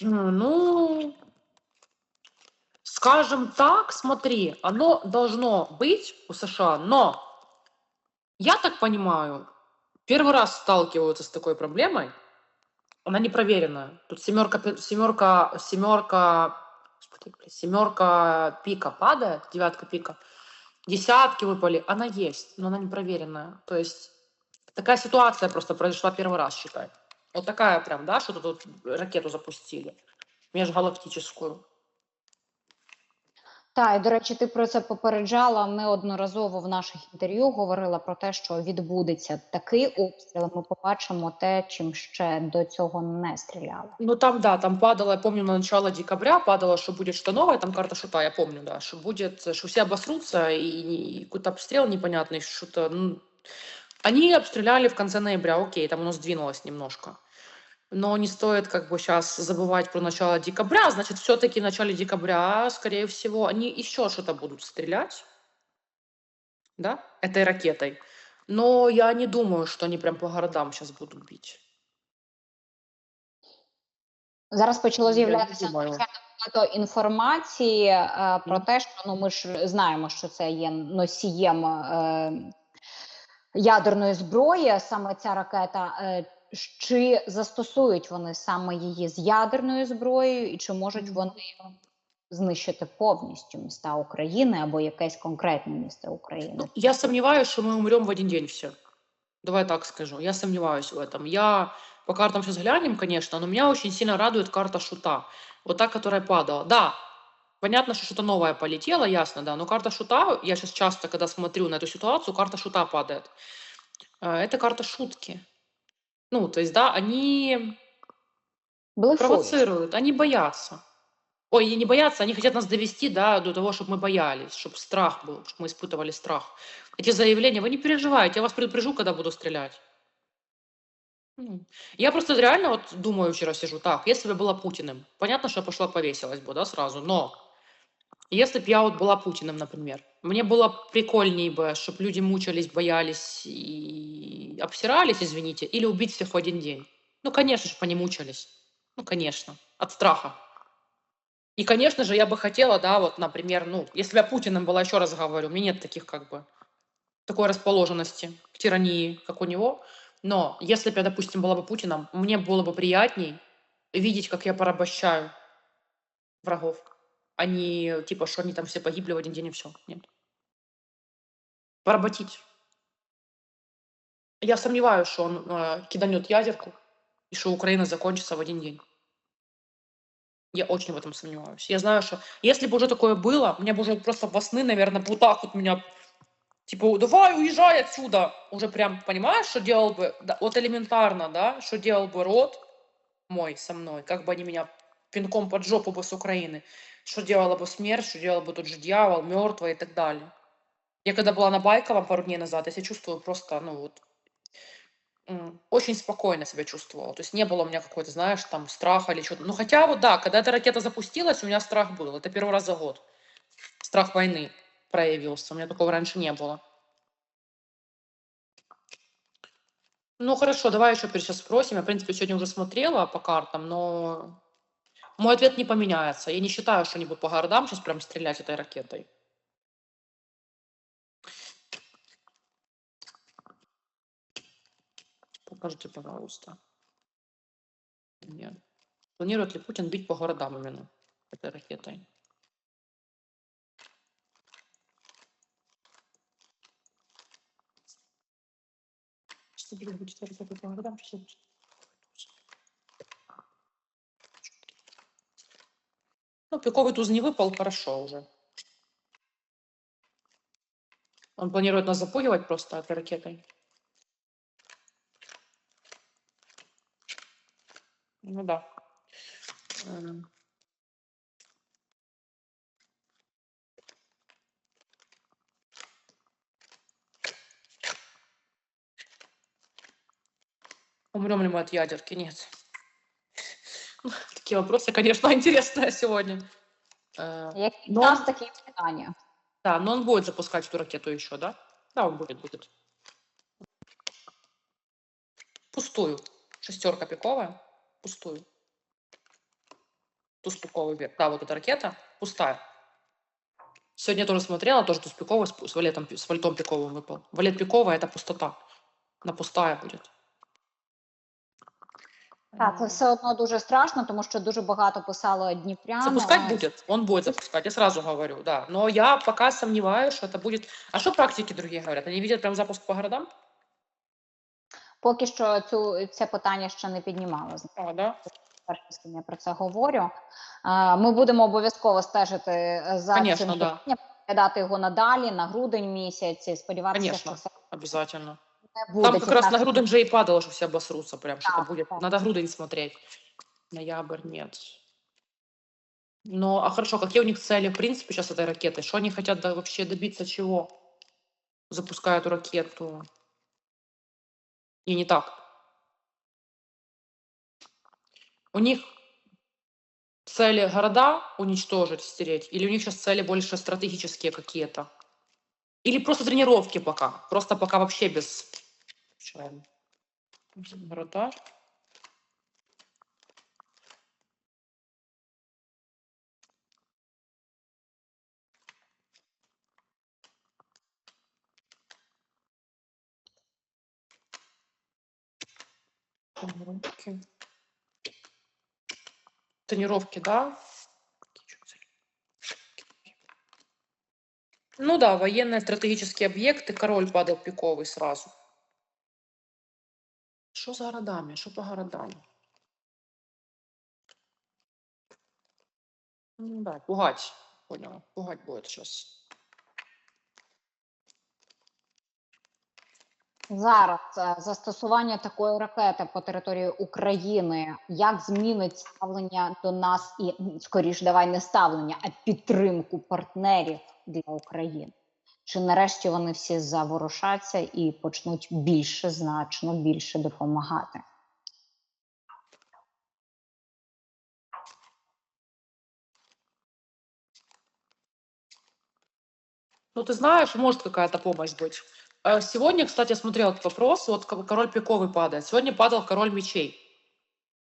Ну, скажем так, смотри, оно должно быть у США, но я так понимаю, первый раз сталкиваются с такой проблемой, она непроверенная. Тут семерка, семерка, семерка, семерка пика падает, девятка пика, десятки выпали, она есть, но она непроверенная. То есть такая ситуация просто произошла первый раз, считай. Вот такая прям, да, что тут ракету запустили межгалактическую. Так, і до речі, ти про це попереджала неодноразово в наших інтерв'ю. Говорила про те, що відбудеться такий обстріл. Ми побачимо те, чим ще до цього не стріляли. Ну там, да, там падало, я помню, на начало декабря падало, что будет что новое, там карта шута, я помню, да, что будет, что все обосрутся, и, и какой-то обстрел непонятный, что-то, ну, они обстреляли в конце ноября, окей, там оно сдвинулось немножко. Но не стоит как бы сейчас забывать про начало декабря, значит, все-таки в начале декабря, скорее всего, они еще что-то будут стрелять, да, этой ракетой. Но я не думаю, что они прям по городам сейчас будут бить. Зараз почало Я не з'являтися думаю. надзвичайно багато інформації е, про те, що ну ми ж знаємо, що це є носієм е, ядерної зброї, саме ця ракета. Е, чи застосують вони саме її з ядерною зброєю, і чи можуть Мгм. вони знищити повністю міста України або якесь конкретне місто України? Ну, я сомневаюсь, что мы умрем в один день все. Давай так скажу. Я сомневаюсь в этом. Я по картам сейчас глянем, конечно, но меня очень сильно радует карта шута. Вот та, которая падала. Да, понятно, что что-то новое полетело, ясно, да. Но карта шута, я сейчас часто, когда смотрю на эту ситуацию, карта шута падает. Э, Это карта шутки. Ну, то есть, да, они Блефують. провоцируют, они боятся. Ой, и не боятся, они хотят нас довести, да, до того, чтобы мы боялись, чтобы страх был, чтобы мы испытывали страх. Эти заявления, вы не переживайте, я вас предупрежу, когда буду стрелять. Я просто реально вот думаю, вчера сижу, так, если бы я была Путиным, понятно, что я пошла повесилась бы, да, сразу, но если бы я вот была Путиным, например, мне было прикольней бы, чтобы люди мучались, боялись и обсирались, извините, или убить всех в один день. Ну, конечно же, они мучались. Ну, конечно, от страха. И, конечно же, я бы хотела, да, вот, например, ну, если бы я Путиным была, еще раз говорю, у меня нет таких, как бы, такой расположенности к тирании, как у него. Но если бы я, допустим, была бы Путиным, мне было бы приятней видеть, как я порабощаю врагов, а не, типа, что они там все погибли в один день и все. Нет. Поработить. Я сомневаюсь, что он э, киданет ядерку, и что Украина закончится в один день. Я очень в этом сомневаюсь. Я знаю, что если бы уже такое было, мне бы уже просто во сны, наверное, вот так вот меня, типа, давай, уезжай отсюда. Уже прям, понимаешь, что делал бы, да, вот элементарно, да, что делал бы род мой со мной, как бы они меня пинком под жопу бы с Украины, что делала бы смерть, что делал бы тот же дьявол, мертвый и так далее. Я когда была на Байковом пару дней назад, я себя чувствую просто, ну вот, очень спокойно себя чувствовала. То есть не было у меня какой-то, знаешь, там страха или что-то. Ну хотя вот да, когда эта ракета запустилась, у меня страх был. Это первый раз за год. Страх войны проявился. У меня такого раньше не было. Ну хорошо, давай еще сейчас спросим. Я, в принципе, сегодня уже смотрела по картам, но мой ответ не поменяется. Я не считаю, что они будут по городам сейчас прям стрелять этой ракетой. Покажите, пожалуйста. Нет. Планирует ли Путин бить по городам именно этой ракетой? Что будет ракетой по городам? Ну, пиковый туз не выпал, хорошо уже. Он планирует нас запугивать просто этой ракетой. Ну да. М. Умрем ли мы от ядерки? Нет. Такие вопросы, конечно, интересные сегодня. Э, Ну, в нас такі питання? Да, но он будет запускать эту ракету еще, да? Да, он будет, будет. Пустую. Шестерка пиковая. Пустую. Туспиковый век. Да, вот эта ракета пустая. Сегодня я тоже смотрела, тоже Туспиковый с, с, валетом, с вальтом пиковым выпал. Валет пиковая – это пустота. Она пустая будет. Так, це все одно дуже страшно, тому що дуже багато писало Дніпрян. Запускать будет, он будет запускать, я сразу говорю, да. Но я пока сомневаюсь, что это будет... А что практики другие говорят? Они видят прям запуск по городам? Поки що цю це питання ще не піднімало. А, да? Перше, з ким я про це говорю. Е, Ми будемо обов'язково стежити е, за Конечно, цим да. питанням, дати його надалі на грудень місяць. і Сподіватися, Конечно. що це Обязательно. не буде. Там как раз на тікати. грудень же и падало, что все обосрутся прям, что-то Так, будет. так. Надо грудень смотреть. Ноябрь нет. Ну, а хорошо, какие у них цели, в принципе, сейчас этой ракеты? Что они хотят да, вообще добиться чего? Запуская эту ракету. И не так. У них цели города уничтожить, стереть? Или у них сейчас цели больше стратегические какие-то? Или просто тренировки пока? Просто пока вообще без... Города. Тренировки. Тренировки, да? Какие ещё цели? Ну да, военные стратегические объекты. Король падал пиковый сразу. Что за городами? Что по городам? Ну да, пугать. Поняла. Пугать будет сейчас. Зараз е, застосування такої ракети по території України як змінить ставлення до нас і скоріш давай не ставлення, а підтримку партнерів для України? Чи нарешті вони всі заворушаться і почнуть більше, значно більше допомагати? Ну, ты знаешь, может какая-то помощь. Э, Сегодня, кстати, я смотрела этот вопрос, вот ко- король пиковый падает. Сегодня падал король мечей.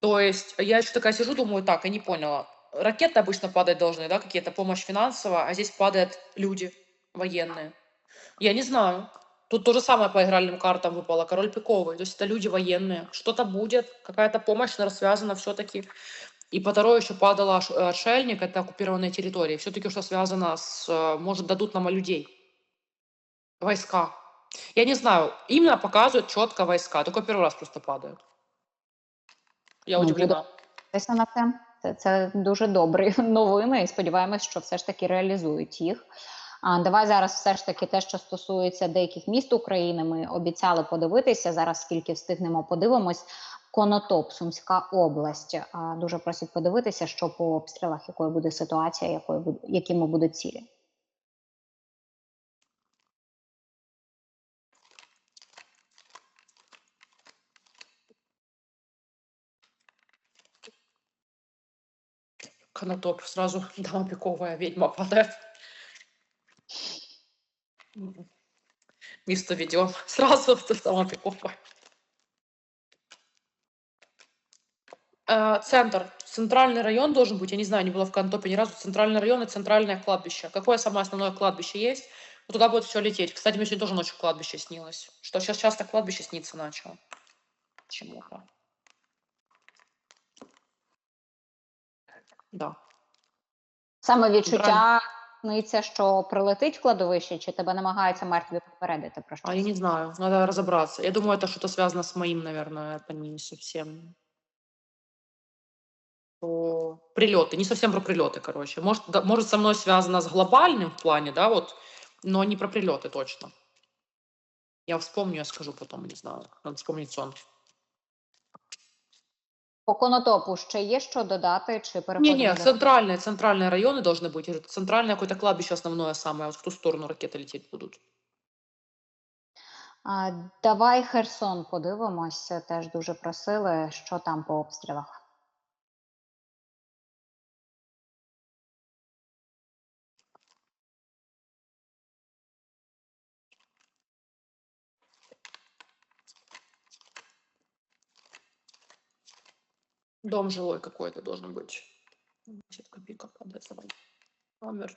То есть я еще такая сижу, думаю, так, я не поняла. Ракеты обычно падать должны, да, какие-то помощь финансовая, а здесь падают люди военные. Я не знаю. Тут то же самое по игральным картам выпало. Король пиковый. То есть это люди военные. Что-то будет, какая-то помощь, связана все-таки. И по второй еще падала отшельник, это оккупированные территории. Все-таки что связано с, э, может, дадут нам людей. Войска. Я не знаю, именно показывают четко войска. Только первый раз просто падают. Я Ну, удивлена. Дивися на це. Це, це дуже добрі новини, і сподіваємось, що все ж таки реалізують їх. А давай зараз все ж таки те, що стосується деяких міст України. Ми обіцяли подивитися. Зараз скільки встигнемо, подивимось. Конотоп, Сумська область. А, Дуже просять подивитися, що по обстрілах, якою буде ситуація, якою якими будуть цілі. Конотоп. Сразу дама пиковая ведьма падает. Место ведем. Сразу дама пиковая. Э, Центр. Центральный район должен быть. Я не знаю, не была в Конотопе ни разу. Центральный район и центральное кладбище. Какое самое основное кладбище есть? Вот туда будет все лететь. Кстати, мне сегодня тоже ночью кладбище снилось. Что сейчас часто кладбище снится начало. Почему-то. Да. Саме відчуття сниться, що прилетить в кладовище, чи тебе намагаються мертві попередити про щось? А я не знаю, надо разобраться. Я думаю, это что-то связано с моим, наверное, это не совсем про прилеты, не совсем про прилеты, короче. Может, да, может со мной связано с глобальным в плане, да, вот, но не про прилеты точно. Я вспомню, я скажу потом, не знаю. Надо вспомнить сон. По конотопу ще є що додати, чи переходимо? Не-не, до- центральные, центральные районы должны быть. Это Центральное какое-то кладбище основное самое. Вот в ту сторону ракеты лететь будут. А, давай Херсон подивимося. Теж дуже просили, що там по обстрілах. Дом жилой какой-то должен быть. 50 копейка. Давай. Номер.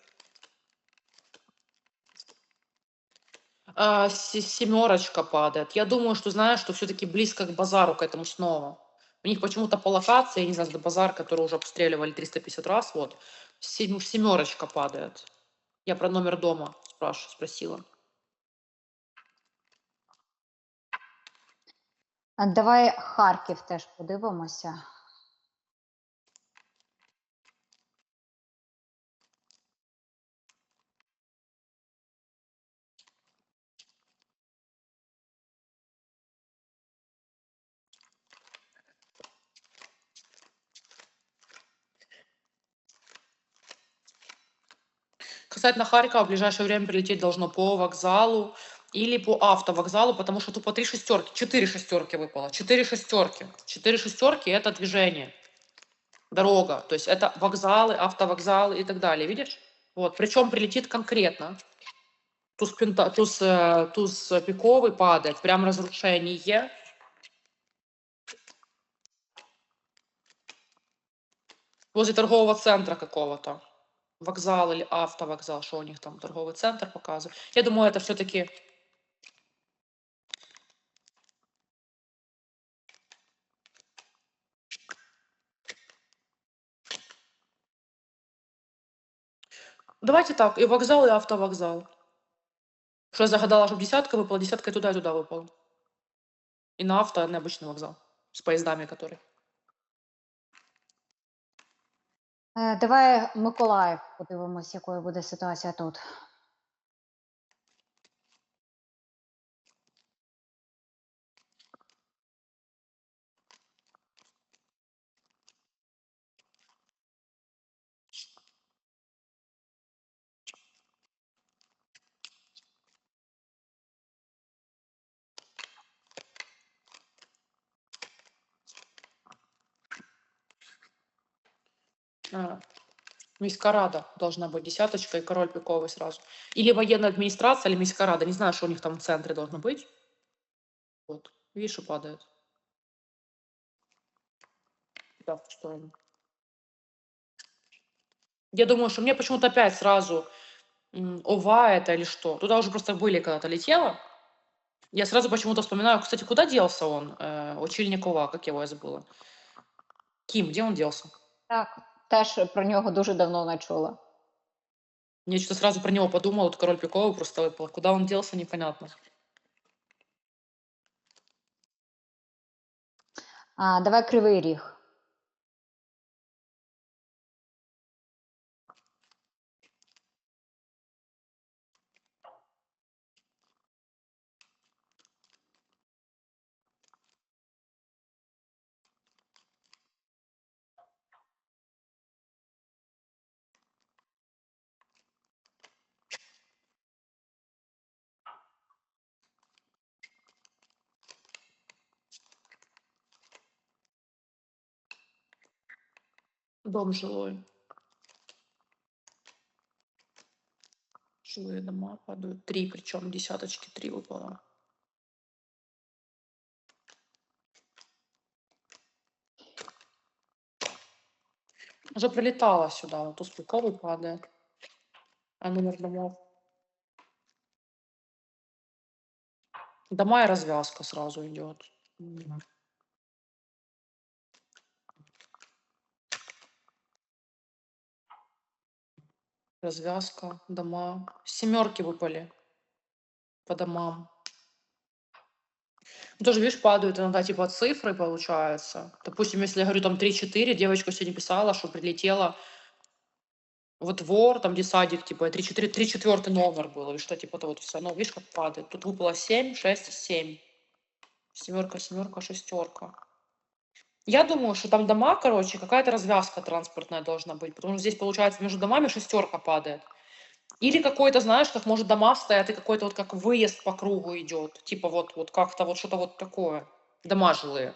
А, се- семерочка падает. Я думаю, что знаешь, что все-таки близко к базару, к этому снова. У них почему-то по локации, я не знаю, это базар, который уже обстреливали 350 раз, вот, сем- семерочка падает. Я про номер дома спрашиваю, спросила. А Давай Харків теж подивимося. Касательно Харькова, в ближайшее время прилететь должно по вокзалу или по автовокзалу, потому что тупо три шестерки, четыре шестерки выпало, четыре шестерки. Четыре шестерки – это движение, дорога, то есть это вокзалы, автовокзалы и так далее, видишь? Вот, причем прилетит конкретно. Туз, пента, туз, э, туз пиковый падает, прям разрушение. Возле торгового центра какого-то. Вокзал или автовокзал, что у них там, торговый центр показывает. Я думаю, это все-таки Давайте так, и вокзал, и автовокзал. Что я загадала, чтобы десятка выпала, десятка и туда, и туда выпала. И на авто, и на обычный вокзал. С поездами, которые. Давай Миколаїв подивимося, якою буде ситуація тут. А, Миська Рада должна быть, десяточка и король пиковый сразу. Или военная администрация, или Миська Рада. Не знаю, что у них там в центре должно быть. Вот, видишь, падает. Да, в сторону. Я думаю, что мне почему-то опять сразу ОВА это или что. Туда уже просто были когда-то летела. Я сразу почему-то вспоминаю, кстати, куда делся он? Э, Очільник ОВА, как его я забыла. Ким, где он делся? Так, теж про нього дуже давно не чула. Я что-то сразу про него подумала, вот король пиковый просто выпал. Куда он делся, непонятно. А, давай Кривий Ріг. Дом жилой. Жилые дома падают. Три, причем десяточки три выпало. Уже прилетала сюда, вот успековый падает. А номер домов? Дома и развязка сразу идет. М. Развязка, дома. Семерки выпали по домам. Ну, Тоже, видишь, падают иногда типа цифры, получается. Допустим, если я говорю там 3-4, девочка сегодня писала, что прилетела вот вор, там где садик, типа 3-4, 3 четвертый номер был, или что типа то есть оно, видишь, как падает. Тут выпало 7, 6, 7. Семерка, семерка, шестерка. Я думаю, что там дома, короче, какая-то развязка транспортная должна быть, потому что здесь, получается, между домами шестерка падает. Или какой-то, знаешь, как может дома стоят, и какой-то вот как выезд по кругу идет. Типа вот, вот как-то вот что-то вот такое. Дома жилые.